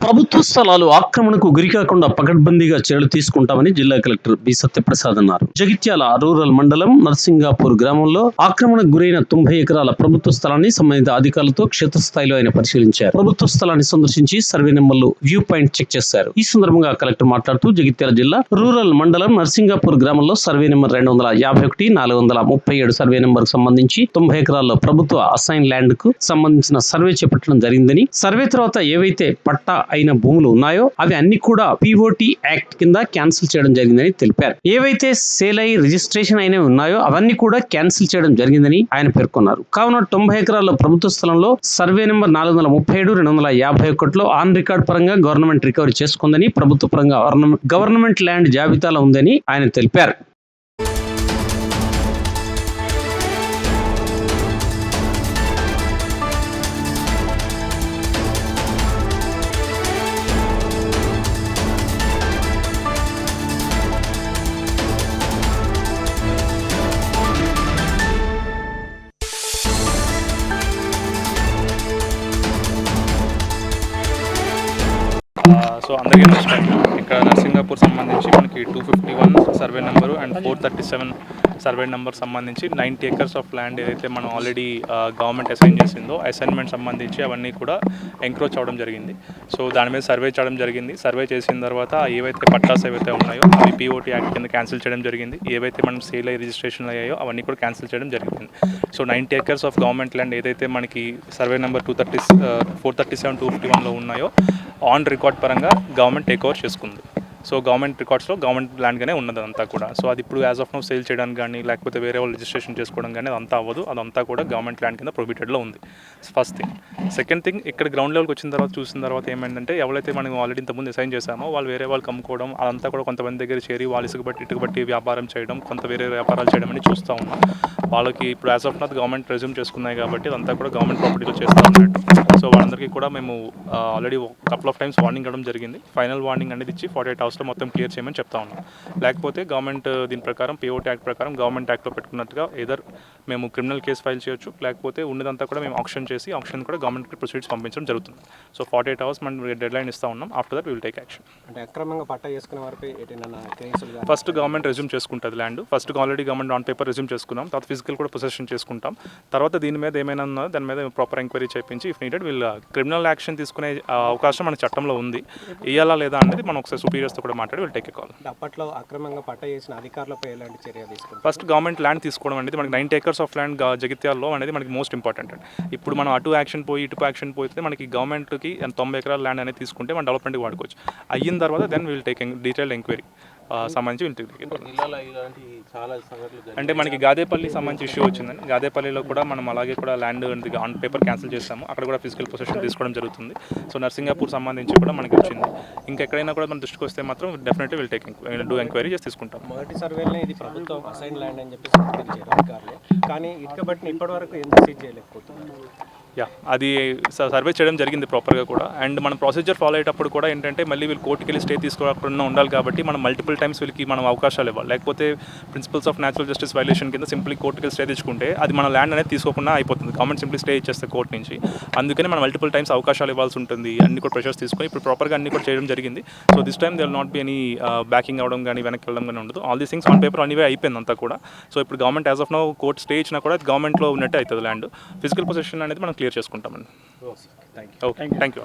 ప్రభుత్వ స్థలాలు ఆక్రమణకు గురికాకుండా పకడ్బందీగా చర్యలు తీసుకుంటామని జిల్లా కలెక్టర్ బి సత్యప్రసాద్ అన్నారు. జగిత్యాల రూరల్ మండలం నర్సింగాపూర్ గ్రామంలో ఆక్రమణకు గురైన తొంభై ఎకరాల ప్రభుత్వ స్థలాన్ని సంబంధిత అధికారులతో క్షేత్రస్థాయిలో ఆయన పరిశీలించారు. ప్రభుత్వ స్థలాన్ని సందర్శించి సర్వే నెంబర్లు వ్యూ పాయింట్ చెక్ చేశారు. ఈ సందర్భంగా కలెక్టర్ మాట్లాడుతూ జగిత్యాల జిల్లా రూరల్ మండలం నర్సింగాపూర్ గ్రామంలో సర్వే నెంబర్ రెండు వందల యాభై ఒకటి నాలుగు వందల ముప్పై ఏడు సర్వే నెంబర్ సంబంధించి తొంభై ఎకరాల్లో ప్రభుత్వ అసైన్ ల్యాండ్కు సంబంధించిన సర్వే చేపట్టడం జరిగిందని సర్వే తర్వాత ఏవైతే పట్టా అయిన భూములు ఉన్నాయో అవి అన్ని కూడా పిఓటి యాక్ట్ కింద క్యాన్సిల్ చేయడం జరిగిందని తెలిపారు. ఏవైతే సేల్ అయి రిజిస్ట్రేషన్ అయినవి ఉన్నాయో అవన్నీ కూడా క్యాన్సిల్ చేయడం జరిగిందని ఆయన పేర్కొన్నారు. కావున తొంభై ఎకరాల ప్రభుత్వ స్థలంలో సర్వే నెంబర్ నాలుగు వందల ముప్పై ఏడు రెండు వందల యాభై ఒకటిలో ఆన్ రికార్డ్ పరంగా గవర్నమెంట్ రికవరీ చేసుకుందని ప్రభుత్వ పరంగా గవర్నమెంట్- గవర్నమెంట్ ల్యాండ్ జాబితాలో ఉందని ఆయన తెలిపారు. Uh, సో అందరికీ నమస్కారం. ఇక్కడ నర్సింగాపూర్ సంబంధించి మనకి two fifty one survey number and four thirty seven survey number సంబంధించి నైంటీ ఎకర్స్ ఆఫ్ ల్యాండ్ ఏదైతే మనం ఆల్రెడీ గవర్నమెంట్ అసైన్ చేసిందో అసైన్మెంట్ సంబంధించి అవన్నీ కూడా ఎంక్రోచ్ అవ్వడం జరిగింది. సో దాని మీద సర్వే చేయడం జరిగింది. సర్వే చేసిన తర్వాత ఏవైతే పట్టాస్ ఏవైతే ఉన్నాయో అవి పీఓటీ యాక్ట్ కింద క్యాన్సిల్ చేయడం జరిగింది. ఏవైతే మనం సేల్ అయ్యి రిజిస్ట్రేషన్ అయ్యాయో అవన్నీ కూడా క్యాన్సిల్ చేయడం జరిగింది. So ninety acres of government land ఏదైతే మనకి survey number two thirty four thirty seven two fifty వన్లో ఉన్నాయో ఆన్ రికార్డ్ పరంగా గవర్నమెంట్ టేక్ ఓవర్ చేసుకుంది. సో గవర్నమెంట్ రికార్డ్స్లో గవర్నమెంట్ ల్యాండ్గానే ఉన్నది అదంతా కూడా. సో అది ఇప్పుడు యాజ్ ఆఫ్ నో సేల్ చేయడానికి కానీ లేకపోతే వేరే వాళ్ళు రిజిస్ట్రేషన్ చేసుకోవడం కానీ అదంతా అవ్వదు. అదంతా కూడా గవర్నమెంట్ ల్యాండ్ కింద ప్రొబిటెడ్లో ఉంది. ఫస్ట్ థింగ్ సెకండ్ థింగ్ ఇక్కడ గ్రౌండ్ లెవెల్కి వచ్చిన తర్వాత చూసిన తర్వాత ఏమైందంటే ఎవరైతే మనం ఆల్రెడీ ఇంతకుముందు అసైన్ చేశామో వాళ్ళు వేరే వాళ్ళు కమ్ముకోవడం అదంతా కూడా కొంతమంది దగ్గర చేరి వాళ్ళు ఇసుక బట్టి ఇటుక బట్టి వ్యాపారం చేయడం కొంత వేరే వ్యాపారాలు చేయడం అని చూస్తూ ఉన్నాం. వాళ్ళకి ఇప్పుడు as of not government resume చేసుకున్నాయి కాబట్టి అదంతా కూడా గవర్నమెంట్ ప్రాపర్టీలో చేస్తూ ఉన్నట్టు. సో వాళ్ళందరికీ కూడా మేము already couple of times warning ఇవ్వడం జరిగింది. ఫైనల్ వార్నింగ్ అనేది ఇచ్చి ఫార్టీ ఎయిట్ అవర్స్లో మొత్తం క్లియర్ చేయమని చెప్తా ఉన్నాం. లేకపోతే గవర్నమెంట్ దీని ప్రకారం పిఓటీ యాక్ట్ ప్రకారం గవర్నమెంట్ యాక్ట్లో పెట్టుకున్నట్టుగా ఏదర్ మేము క్రిమినల్ కేసు ఫైల్ చేయొచ్చు లేకపోతే ఉన్నదంతా కూడా మేము ఆప్షన్ చేసి ఆప్షన్ కూడా గవర్నమెంట్ ప్రొసీడ్స్ పంపించడం జరుగుతుంది. సో ఫార్టీ ఎయిట్ అవర్స్ మనం డెడ్ లైన్ ఇస్తా ఉన్నాం. After that will take action అంటే అక్రమంగా పట్టా చేసుకునే కానీ ఫస్ట్ గవర్నమెంట్ రెజ్యూమ్ చేసుకుంటుంది land first already government on paper resume చేసుకున్నాం. తర్వాత ఫిజికల్ కూడా పొసెషన్ చేసుకుంటాం. తర్వాత దీని మీద ఏమైనా ఉన్నదో దాని మీద ప్రాపర్ ఎంక్వైరీ చేయించి ఇఫ్ నీడెడ్ వీళ్ళ క్రిమినల్ యాక్షన్ తీసుకునే ఆ, అవకాశం మన చట్టంలో ఉంది. ఇయ్యాలా లేదా అనేది మనం ఒకసారి superiors తో కూడా మాట్లాడి వీళ్ళు టేక్ కాల్ అప్పట్లో అక్రమంగా పట్టా చేసిన అధికారులపై ఎలాంటి చర్య తీసుకుంటారు? ఫస్ట్ గవర్నమెంట్ ల్యాండ్ తీసుకోవడం అనేది మనకి నైన్ ఏకర్స్ ఆఫ్ ల్యాండ్ జగిత్యాల్లో అనేది మనకి మోస్ట్ ఇంపార్టెంట్ అండి. ఇప్పుడు మనం అటు యాక్షన్ పోయి ఇటు యాక్షన్ పోతే మనకి గవర్నమెంట్కి తొంభై ఎకరాల ల్యాండ్ అనేది తీసుకుంటే మనం డెవలప్మెంట్కి వాడుకోవచ్చు. అయిన తర్వాత then will take detail enquiry సంబంధించి విల్ టేక్ అంటే మనకి గాదేపల్లి సంబంధించి ఇష్యూ వచ్చిందండి. గాదేపల్లిలో కూడా మనం అలాగే కూడా ల్యాండ్ ఆన్ పేపర్ క్యాన్సిల్ చేస్తాము. అక్కడ కూడా ఫిజికల్ పొజిషన్ తీసుకోవడం జరుగుతుంది. సో నర్సింగాపూర్ సంబంధించి కూడా మనకి వచ్చింది. ఇంకా ఎక్కడైనా కూడా మన దృష్టికి వస్తే మాత్రం definitely will take do enquiry చేసి తీసుకుంటాం మొదటి సర్వేలో ఇది ప్రభుత్వం అసైన్ ల్యాండ్ అని చెప్పేసి అధికారులు. కానీ ఇటుక బట్టిని ఇప్పటి వరకు ఎందుకు సీజ్ చేయలేకపోతున్నారు? యా అది సర్వే చేయడం జరిగింది ప్రాపర్గా కూడా. అండ్ మనం ప్రొసీజర్ ఫాలో అయ్యేటప్పుడు కూడా ఏంటంటే మళ్ళీ వీళ్ళు కోర్టుకి వెళ్ళి స్టే తీసుకోకుండా ఉండాలి కాబట్టి మనం మల్టిపుల్ టైమ్స్ వీళ్ళకి మనం అవకాశాలు ఇవ్వాలి. లేకపోతే principles of natural justice violation కింద సింప్లీ కోర్టుకి స్టే తెచ్చుకుంటే అది మన ల్యాండ్ అనేది తీసుకోకుండా అయిపోతుంది. గవర్నమెంట్ సింప్లీ స్టే ఇచ్చేస్తే కోర్టు నుంచి. అందుకని మనం మల్టిపుల్ టైమ్స్ అవకాశాలు ఇవ్వాల్సి ఉంటుంది. అన్ని కూడా ప్రెషర్స్ తీసుకొని ఇప్పుడు ప్రాపర్గా అన్ని కూడా చేయడం జరిగింది. So this time they will not be any backing అవడం కానీ వెనక్కి వెళ్ళడం కానీ ఉండదు. All these things on paper anyway అయిపోయింది అంతా కూడా. సో ఇప్పుడు government as of no court stay ఇచ్చినా కూడా గవర్నమెంట్లో ఉన్నట్టే అవుతుంది ల్యాండ్ ఫిజికల్ పొజిషన్ అనేది మనం క్లియర్ చేసుకుంటామండి. Thank you thank you